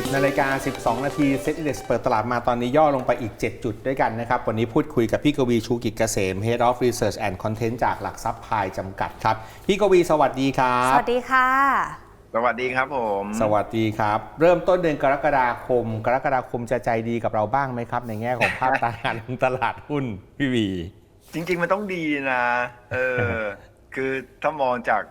10 นาฬิกา 12 นาทีเซ็ตอินเด็กเปิดตลาดมาตอนนี้ย่อลงไปอีก 7 จุดด้วยกันนะครับ วันนี้พูดคุยกับพี่กวีชูกิจเกษม Head of Research and Content จากหลักทรัพย์พายจำกัดครับ พี่กวีสวัสดีครัสบวัสดีค่ะ สวัสดีครับผม สวัสดีครับ เริ่มต้นเดือนกรกฎาคม กรกฎาคมจะใจดีกับเราบ้างไหมครับ ในแง่ของภาพตลาดตลาดหุ้นพี่วี จริง ๆ มันต้องดีนะเออคือถ้ามองจาก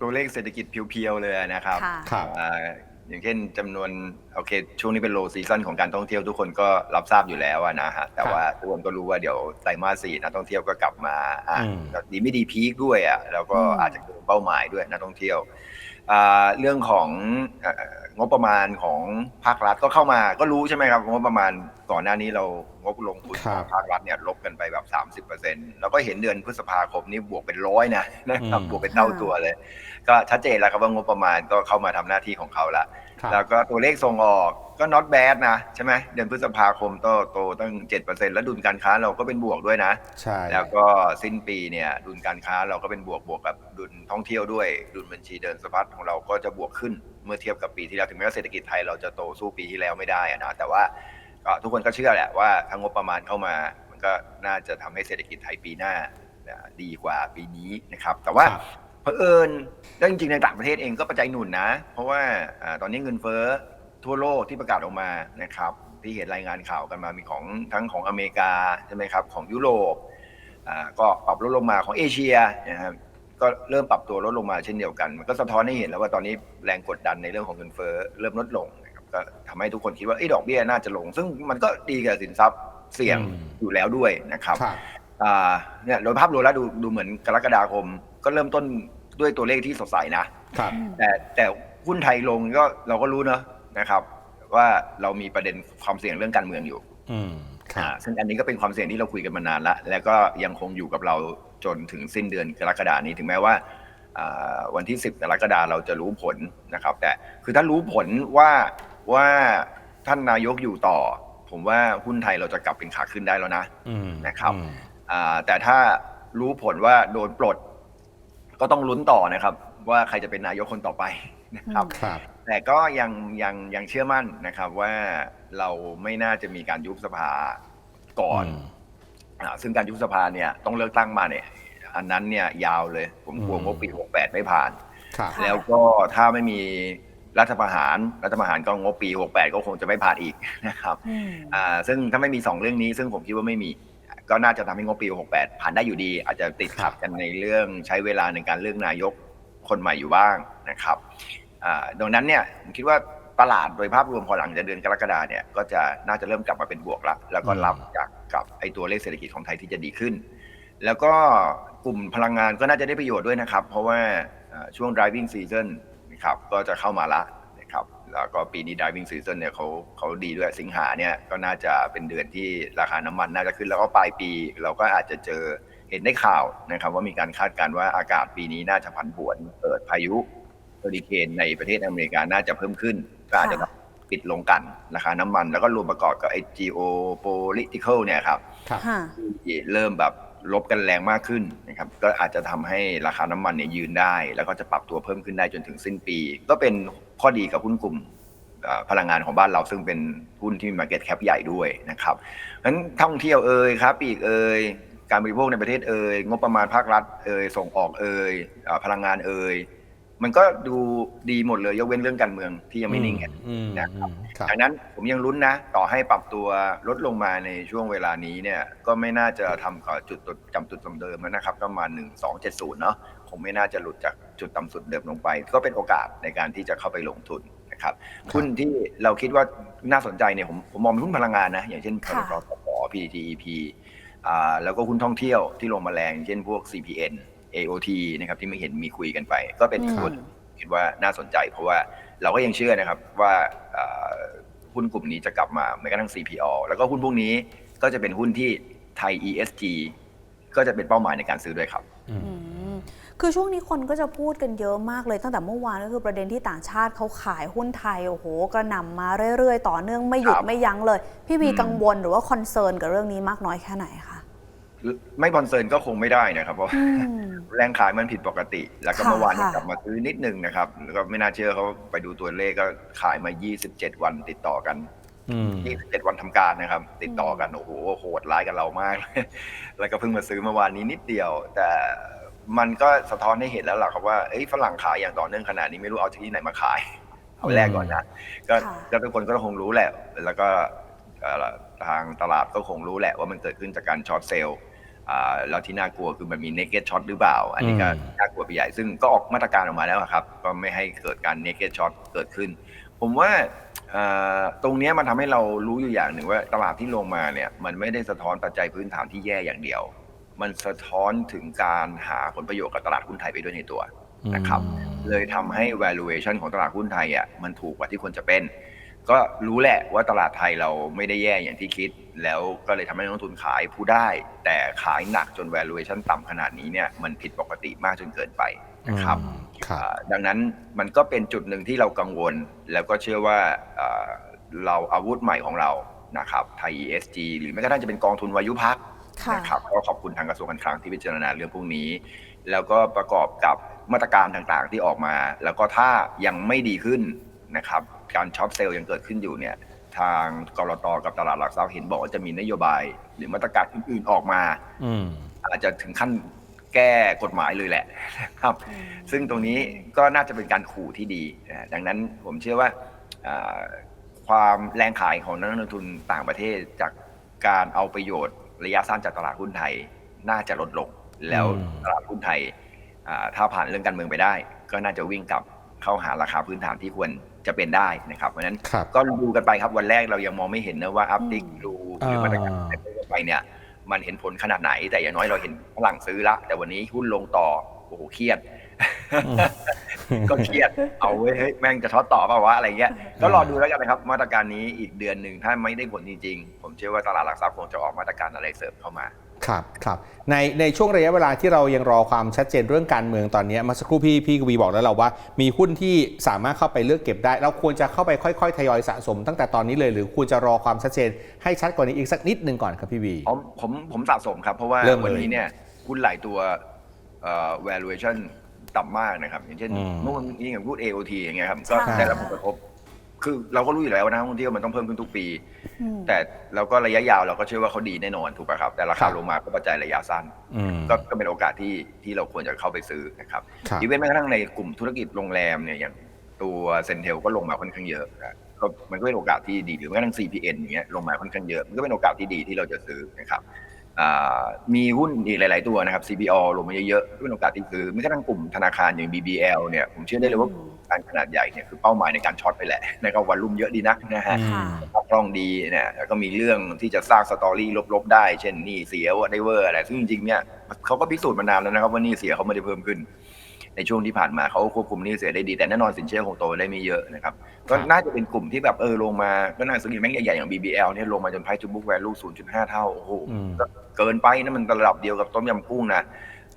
ตัวเลขเศรษฐกิจเพียวๆเลยนะครับค่ะครับอ่าอย่างเช่นจำนวน โอเค ช่วงนี้เป็นโลซีซันของการท่องเที่ยวทุกคนก็รับทราบอยู่แล้วอะนะฮะแต่ว่าทุกคนก็รู้ว่าเดี๋ยวไตรมาสสี่นักท่องเที่ยวก็กลับมาอะอืมดีไม่ดีพีคด้วยอะแล้วก็อืมอาจจะเกินเป้าหมายด้วยนักท่องเที่ยวอ่าเรื่องของเอ่องบประมาณของภาครัฐก็เข้ามาก็รู้ใช่ไหมครับงบประมาณก่อนหน้านี้เรางบลงทุนครัขบองภาครัฐเนี่ยลบกันไปแบบ 30%แล้วก็เห็นเดือนพฤษภาคมนี่บวกเป็นร้อยนะนะครับอืมบวกเป็นเท่าตัวเลย ก็ชัดเจนแล้วครับว่างบประมาณก็เข้ามาทำหน้าที่ของเขาละครับแล้วก็ตัวเลขส่งออกก็ not bad นะใช่ไหมเดือนพฤษภาคมโตโตตั้ง 7%แล้วดุลการค้าเราก็เป็นบวกด้วยนะ ใช่ แล้วก็สิ้นปีเนี่ยดุลการค้าเราก็เป็นบวกบวกกับดุลท่องเที่ยวด้วย ดุลบัญชีเดินสะพัดของเราก็จะบวกขึ้นเมื่อเทียบกับปีที่แล้วถึงแม้ว่าเศรษฐกิจไทยเราจะโตสู้ปีที่แล้วไม่ได้อะนะแต่ว่าก็ทุกคนก็เชื่อแหละว่าถ้างบประมาณเข้ามา มันก็น่าจะทำให้เศรษฐกิจไทยปีหน้าดีกว่าปีนี้นะครับ แต่ว่า ครับเผอิญแล้วจริงๆในต่างประเทศเองก็ปัจจัยหนุนนะ เพราะว่าอ่าตอนนี้เงินเฟ้อทั่วโลกที่ประกาศออกมานะครับที่เห็นรายงานข่าวกันมามีของทั้งของอเมริกาใช่ไหมครับของยุโรปอ่าก็ปรับลดลงมาของเอเชียนะครับก็เริ่มปรับตัวลดลงมาเช่นเดียวกัน มันก็สะท้อนให้เห็นแล้วว่าตอนนี้แรงกดดันในเรื่องของเงินเฟ้อเริ่มลดลงนะครับก็ทำให้ทุกคนคิดว่าไอ้ยดอกเบี้ยน่าจะลง ซึ่งมันก็ดีกับสินทรัพย์เสี่ยงอืมอยู่แล้วด้วยนะครับครับอ่าเนี่ยโดยภาพรวมแล้วดูดูเหมือนกรกฎาคม ก็เริ่มต้นด้วยตัวเลขที่สดใสนะครับ แต่แต่หุ้นไทยลงก็เราก็รู้เนอะนะครับ ว่าเรามีประเด็นความเสี่ยงเรื่องการเมืองอยู่อืมคอ่ารับซึ่งอันนี้ก็เป็นความเสี่ยงที่เราคุยกันมานานละแล้วก็ยังคงอยู่กับเราจนถึงสิ้นเดือนกรกฎานี้ถึงแม้ว่าอ่าวันที่ 10กรกฎาเราจะรู้ผลนะครับ แต่คือถ้ารู้ผลว่าว่าท่านนายกอยู่ต่อ ผมว่าหุ้นไทยเราจะกลับเป็นขาขึ้นได้แล้วนะ อืมนะครับ อืมอ่าแต่ถ้ารู้ผลว่าโดนปลด ก็ต้องลุ้นต่อนะครับ ว่าใครจะเป็นนายกคนต่อไปนะครับ ครับ แต่ก็ยังยังยังเชื่อมั่นนะครับว่าเราไม่น่าจะมีการยุบสภาก่อนอืมอาซึ่งการยุบสภาเนี่ยต้องเลือกตั้งมาเนี่ย อันนั้นเนี่ยยาวเลย ผมกลัวอืมงบปี68ไม่ผ่าน ครับ ค่ะ แล้วก็ถ้าไม่มีรัฐประหารรัฐประหารก็งบปี 68 ก็คงจะไม่ผ่านอีกนะครับอืม อ่าซึ่งถ้าไม่มีสองเรื่องนี้ซึ่งผมคิดว่าไม่มี ก็น่าจะทำให้งบปี 68 ผ่านได้อยู่ดี อาจจะติดขัดกันในเรื่องใช้เวลาในการเลือกนายกคนใหม่อยู่บ้างนะครับอ่าดังนั้นเนี่ยผมคิดว่าตลาดโดยภาพรวมพอหลังจากเดือนกรกฎาเนี่ยก็จะน่าจะเริ่มกลับมาเป็นบวกละแล้วก็รับจากกับไอตัวเลขเศรษฐกิจของไทยที่จะดีขึ้น แล้วก็กลุ่มพลังงานก็น่าจะได้ประโยชน์ด้วยนะครับ เพราะว่าอ่าช่วง driving season นะครับก็จะเข้ามาละนะครับ แล้วก็ปีนี้ driving season เนี่ยเขาเขาดีด้วยสิงหาเนี่ยก็น่าจะเป็นเดือนที่ราคาน้ำมันน่าจะขึ้นแล้วก็ปลายปี เราก็อาจจะเจอเห็นได้ข่าวนะครับ ว่ามีการคาดการณ์ว่าอากาศปีนี้น่าจะผันผวนเกิดพายุเฮอริเคนในประเทศอเมริกาน่าจะเพิ่มขึ้น ก็อาจจะค่ะปิดลงกันราคาน้ำมันแล้วก็รวมประกอบกับไอ้ geopolitical เนี่ยครับครับค่ะที่เริ่มแบบลบกันแรงมากขึ้นนะครับก็อาจจะทำให้ราคาน้ำมันเนี่ยยืนได้ แล้วก็จะปรับตัวเพิ่มขึ้นได้จนถึงสิ้นปี ก็เป็น ข้อดีกับหุ้นกลุ่มพลังงานของบ้านเราซึ่งเป็นหุ้นที่มี market cap ใหญ่ด้วยนะครับเพราะฉะนั้นท่องเที่ยวเอ่ยค้าปลีกเอ่ยการบริโภคในประเทศเอ่ยงบประมาณภาครัฐเอ่ยส่งออกเอ่ยเอ่อพลังงานเอ่ย มันก็ดูดีหมดเลยยกเว้นเรื่องการเมืองที่ยังไม่นิ่งอืมนะครับอืมครับดังนั้นผมยังลุ้นนะ ต่อให้ปรับตัวลดลงมาในช่วงเวลานี้เนี่ย ก็ไม่น่าจะทำกับจุดจำจุดเดิมนะครับก็ประมาณหนึ่งสองเจ็ดศูนย์เนาะคงไม่น่าจะหลุดจากจุดต่ำสุดเดิมลงไป ก็เป็นโอกาสในการที่จะเข้าไปลงทุนนะครับหุ้นที่เราคิดว่าน่าสนใจเนี่ยผมผมมองเป็นหุ้นพลังงานนะ อย่างเช่นพค่ะลกส PTTEP อ่าแล้วก็หุ้นท่องเที่ยวที่ลงมาแรงเช่นพวก CPN AOT นะครับที่ไม่เห็นมีคุยกันไป ก็เป็นอืมส่วนคิดว่าน่าสนใจ เพราะว่าเราก็ยังเชื่อนะครับว่าเอ่อหุ้นกลุ่มนี้จะกลับมาแม้กระทั่ง CPO แล้วก็หุ้นพวกนี้ก็จะเป็นหุ้นที่ไทย ESG ก็จะเป็นเป้าหมายในการซื้อด้วยครับอืมอืมคือช่วงนี้คนก็จะพูดกันเยอะมากเลยตั้งแต่เมื่อวานก็คือประเด็นที่ต่างชาติเขาขายหุ้นไทย โอ้โหกระหน่ำมาเรื่อยๆ ต่อเนื่องไม่หยุดครับไม่ยั้งเลย พี่วีอืมกังวลหรือว่าคอนเซิร์นกับเรื่องนี้มากน้อยแค่ไหนคะ ไม่คอนเซิร์นก็คงไม่ได้นะครับเพราะอืม แรงขายมันผิดปกติ แล้วก็ค่ะเมื่อวานนี้ค่ะ กลับมาซื้อนิดนึงนะครับแล้วก็ไม่น่าเชื่อเขาไปดูตัวเลขก็ขายมา 27 วันติดต่อกัน อืม 27 วันทำการนะครับ ติดต่อกันโอ้โหโหดร้ายกับเรามาก แล้วก็เพิ่งมาซื้อเมื่อวานนี้นิดเดียว แต่มันก็สะท้อนให้เห็นแล้วล่ะครับว่าเอ้ยฝรั่งขายอย่างต่อเนื่องขนาดนี้ไม่รู้เอาที่ไหนมาขาย เอาแรกก่อนนะก็ค่ะ ก็ทุกคนก็คงรู้แหละ แล้วก็เอ่อทางตลาดก็คงรู้แหละว่ามันเกิดขึ้นจากการช็อตเซลล์อ่า แล้วที่น่ากลัวคือมันมี naked shot หรือเปล่า อันนี้ก็อืมน่ากลัวไปใหญ่ ซึ่งก็ออกมาตรการออกมาแล้วอะครับ ก็ไม่ให้เกิดการ naked shot เกิดขึ้น ผมว่าเอ่อตรงเนี้ยมันทำให้เรารู้อยู่อย่างหนึ่งว่าตลาดที่ลงมาเนี่ยมันไม่ได้สะท้อนปัจจัยพื้นฐานที่แย่อย่างเดียว มันสะท้อนถึงการหาผลประโยชน์กับตลาดหุ้นไทยไปด้วยในตัวนะครับ เลยทำให้ valuation ของตลาดหุ้นไทยอะมันถูกกว่าที่ควรจะเป็น ก็รู้แหละว่าตลาดไทยเราไม่ได้แย่อย่างที่คิด แล้วก็เลยทำให้นักลงทุนขายผู้ได้ แต่ขายหนักจน valuation ต่ำขนาดนี้เนี่ยมันผิดปกติมากจนเกินไปนะครับอืมครับอ่าดังนั้นมันก็เป็นจุดหนึ่งที่เรากังวล แล้วก็เชื่อว่าอ่าเราอาวุธใหม่ของเรานะครับไทย ESG หรือแม้กระทั่งจะเป็นกองทุนวายุพักค่ะนะครับก็ขอบคุณทางกระทรวงการคลังที่พิจารณาเรื่องพวกนี้ แล้วก็ประกอบกับมาตรการต่างๆที่ออกมา แล้วก็ถ้ายังไม่ดีขึ้นนะครับ การช็อตเซลล์ยังเกิดขึ้นอยู่เนี่ยทางกรตกับตลาดหลักทรัพย์เห็นบอกว่าจะมีนโยบาย หรือมาตรการอื่นๆออกมาอืมอาจจะถึงขั้นแก้กฎหมายเลยแหละนะครับ ซึ่งตรงนี้ก็น่าจะเป็นการขู่ที่ดีนะดังนั้นผมเชื่อว่าอ่าความแรงขายของนักลงทุนต่างประเทศจากการเอาประโยชน์ระยะสั้นจากตลาดหุ้นไทยน่าจะลดลง แล้วอืมตลาดหุ้นไทยอ่าถ้าผ่านเรื่องการเมืองไปได้ ก็น่าจะวิ่งกลับ เข้าหาราคาพื้นฐานที่ควรจะเป็นได้นะครับ เพราะฉะนั้นครับก็ดูกันไปครับวันแรกเรายังมองไม่เห็นนะว่าอัพติกดูหรือมาตรการอ่าอะไรไปเนี่ย มันเห็นผลขนาดไหน แต่อย่างน้อยเราเห็นฝรั่งซื้อละ แต่วันนี้หุ้นลงต่อโอ้โหเครียด ก็เครียดเอาเว้ยเฮ้ยแม่งจะช็อตต่อเปล่าวะอะไรเงี้ยก็รอดูแล้วกันนะครับ มาตรการนี้อีกเดือนหนึ่งถ้าไม่ได้ผลจริงๆ ผมเชื่อว่าตลาดหลักทรัพย์คงจะออกมาตรการอะไรเสริมเข้ามา ครับครับในในช่วงระยะเวลาที่เรายังรอความชัดเจนเรื่องการเมืองตอนนี้เมื่อสักครู่พี่พี่กวีบอกแล้วเราว่า มีหุ้นที่สามารถเข้าไปเลือกเก็บได้ เราควรจะเข้าไปค่อยๆ ทยอยสะสมตั้งแต่ตอนนี้เลยหรือควรจะรอความชัดเจนให้ชัดกว่านี้อีกสักนิดหนึ่งก่อนครับพี่วีผมผมผมสะสมครับ เพราะว่าเริ่มเลยวันนี้เนี่ยหุ้นหลายตัวเอ่อ valuation ต่ำมากนะครับ อย่างเช่นอืมเมื่อวันนี้อย่างพูด AOT อย่างเงี้ยครับก็ค่ะได้รับผลกระทบ คือเราก็รู้อยู่แล้วว่านักท่องเที่ยวมันต้องเพิ่มขึ้นทุกปี อืม แต่เราก็ระยะยาวเราก็เชื่อว่าเขาดีแน่นอนถูกป่ะครับ แต่ราครัคาบลงมาก็ปัจจัยระยะสั้น อืม ก็ก็เป็นโอกาสที่ที่เราควรจะเข้าไปซื้อนะครับครับ อีเวนต์แม้กระทั่งในกลุ่มธุรกิจโรงแรมเนี่ยอย่างตัวเซนเทลก็ลงมาค่อนข้างเยอะนะก็มันก็เป็นโอกาสที่ดีหรือแม้กระทั่ง CPN อย่างเงี้ยลงมาค่อนข้างเยอะ มันก็เป็นโอกาสที่ดีที่เราจะซื้อนะครับอ่ามีหุ้นอีกหลาย ๆ ตัวนะครับ CPO ลงมาเยอะๆก็เป็นโอกาสที่ซื้อแม้กระทั่งกลุ่มธนาคารอย่าง BBL เนี่ยผมเชื่อได้เลยว่า การขนาดใหญ่เนี่ยคือเป้าหมายในการช็อตไปแหละนะครับวันลุ่มเยอะดีนักนะฮะค่ะรับรองดีเนี่ยแล้วก็มีเรื่องที่จะสร้างสตอรี่ลบๆได้ เช่นหนี่เสียว่าได้เวอร์อะไรซึ่งจริงๆเนี่ยเขาก็พิสูจน์มานานแล้วนะครับว่าหนี่เสียเขาไม่ได้เพิ่มขึ้น ในช่วงที่ผ่านมาเขาควบคุมหนี้เสียได้ดีแต่แน่นอนสินเชื่อคงโตได้ไม่เยอะนะครับก็น่าจะเป็นกลุ่มที่แบบเออลงมาก็น่าซื้อแม่งใหญ่ๆอย่าง BBL เนี่ยลงมาจน price to book value 0.5เท่าโอ้โหอืมก็เกินไปนะมันระดับเดียวกับต้มยำกุ้งนะ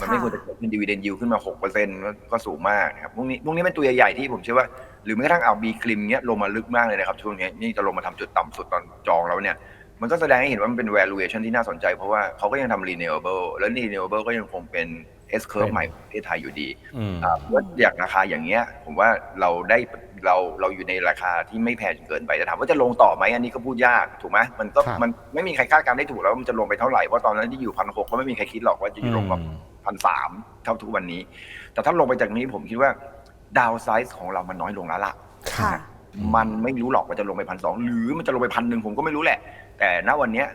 มันไม่ค่ะควรจะเกิดขึ้นดีเวเดนยิวขึ้นมา6%ก็สูงมากนะครับพวกนี้พวกนี้เป็นตัวใหญ่ๆที่ผมเชื่อว่า หรือแม้กระทั่งเอาบีคลิมเนี้ยลงมาลึกมากเลยนะครับ ช่วงนี้นี่จะลงมาทำจุดต่ำสุดตอนจองแล้วเนี่ย มันก็แสดงให้เห็นว่ามันเป็น valuation ที่น่าสนใจ เพราะว่าเขาก็ยังทำ renewable และ renewable ก็ยังคงเป็น S curve ใหม่ของประเทศไทยอยู่ดีอืมอ่าว่าอย่างราคาอย่างเงี้ย ผมว่าเราได้เราเราอยู่ในราคาที่ไม่แพงจนเกินไปแต่ถามว่าจะลงต่อไหมอันนี้ก็พูดยากถูกไหมมันก็ครับมันไม่มีใครคาดการณ์ได้ถูกแล้วว่ามันจะลงไปเท่าไหร่เพราะตอนนั้นที่อยู่พันหกก็ไม่มีใครคิดหรอกว่าจะลงมาอืม พันสามเท่าทุกวันนี้ แต่ถ้าลงไปจากนี้ผมคิดว่าดาวไซส์ของเรามันน้อยลงแล้วล่ะค่ะ มันไม่รู้หรอกว่าจะลงไปพันสองหรือมันจะลงไปพันหนึ่งผมก็ไม่รู้แหละ แต่ณวันเนี้ย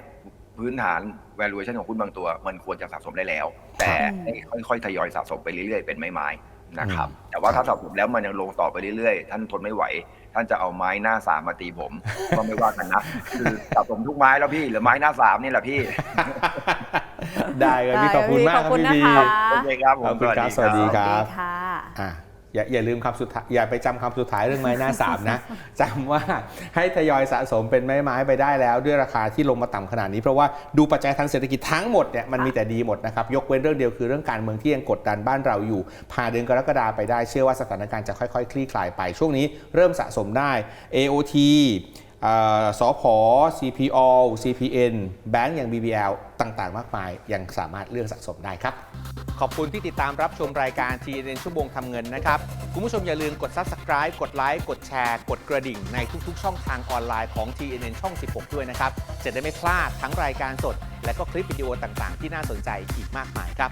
พื้นฐาน valuation ของหุ้นบางตัว มันควรจะสะสมได้แล้ว แต่อืมให้ค่อยๆทยอยสะสมไปเรื่อยๆเป็นไม้ๆนะครับอืมแต่ว่าถ้าสะสมแล้วมันยังลงต่อไปเรื่อยๆ ท่านทนไม่ไหว ท่านจะเอาไม้หน้าสามมาตีผมก็ไม่ว่ากันนะ คือสะสมทุกไม้แล้วพี่เหรือไม้หน้าสามนี่แหละพี่ ได้ครับพี่ขอบคุณมากครับขอบคุณพี่นะวีคะโอเคครับผมขอบคุณครับสวัสดีครับค่ะอะอย่าอย่าลืมคำสุดท้ายอย่าไปจำคำสุดท้ายเรื่องไม้หน้าสามนะจำว่าให้ทยอยสะสมเป็นไม้ไม้ไปได้แล้ว ด้วยราคาที่ลงมาต่ำขนาดนี้ เพราะว่าดูปัจจัยทางเศรษฐกิจทั้งหมดเนี่ยมันมีแต่ดีหมดนะครับ ยกเว้นเรื่องเดียวคือเรื่องการเมืองที่ยังกดดันบ้านเราอยู่ผ่านเดือนกรกฎาไปได้เชื่อว่าสถานการณ์จะค่อยๆ คลี่คลายไปช่วงนี้เริ่มสะสมได้ AOT เอ่อสพ CPO CPN แบงก์อย่าง BBL ต่างๆ มากมาย ยังสามารถเลือกสะสมได้ครับ ขอบคุณที่ติดตามรับชมรายการ TNN ชั่วโมงทำเงินนะครับ คุณผู้ชมอย่าลืมกด Subscribe กดไลค์กดแชร์ กดกระดิ่งในทุกๆ ช่องทางออนไลน์ของ TNN ช่อง 16 ด้วยนะครับ จะได้ไม่พลาดทั้งรายการสด และก็คลิปวิดีโอต่างๆ ที่น่าสนใจอีกมากมายครับ